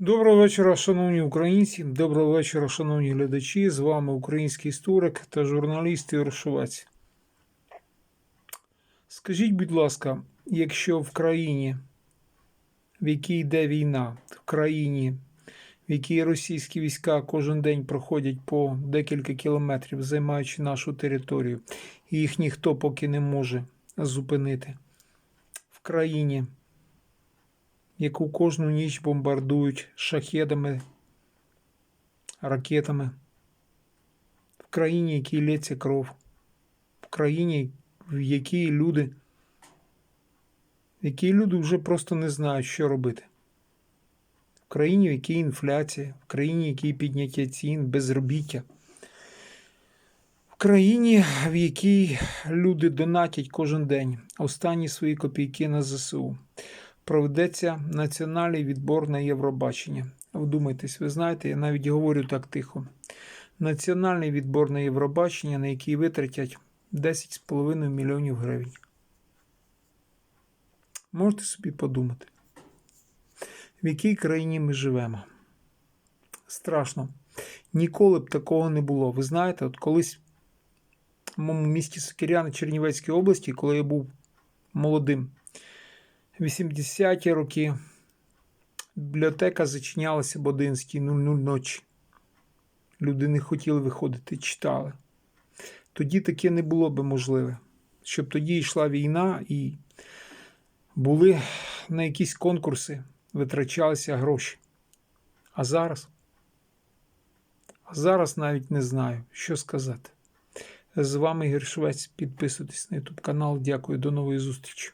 Доброго вечора, шановні українці. Доброго вечора, шановні глядачі. З вами український історик та журналіст Ігор Шовець. Скажіть, будь ласка, якщо в країні, в якій йде війна, в країні, в якій російські війська кожен день проходять по декілька кілометрів, займаючи нашу територію, і їх ніхто поки не може зупинити, в країні, яку кожну ніч бомбардують шахедами, ракетами, в країні, якій лється кров, в країні, в якій люди, в люди вже просто не знають, що робити. В країні, в якій інфляція, в країні, в якій підняття цін, безробіття. В країні, в якій люди донатять кожен день. Останні свої копійки на ЗСУ проведеться національний відбор на Євробачення. Вдумайтесь, ви знаєте, я навіть говорю так тихо. Національний відбор на Євробачення, на який витратять 10,5 мільйонів гривень. Можете собі подумати, в якій країні ми живемо? Страшно. Ніколи б такого не було. Ви знаєте, от колись в моєму місті Сокиряни Чернівецькій області, коли я був молодим, 80-ті роки бібліотека зачинялася об 11.00 ночі. Люди не хотіли виходити, читали. Тоді таке не було би можливе, щоб тоді йшла війна і були на якісь конкурси, витрачалися гроші. А зараз? А зараз навіть не знаю, що сказати. З вами Гершвець. Підписуйтесь на YouTube канал. Дякую, до нової зустрічі.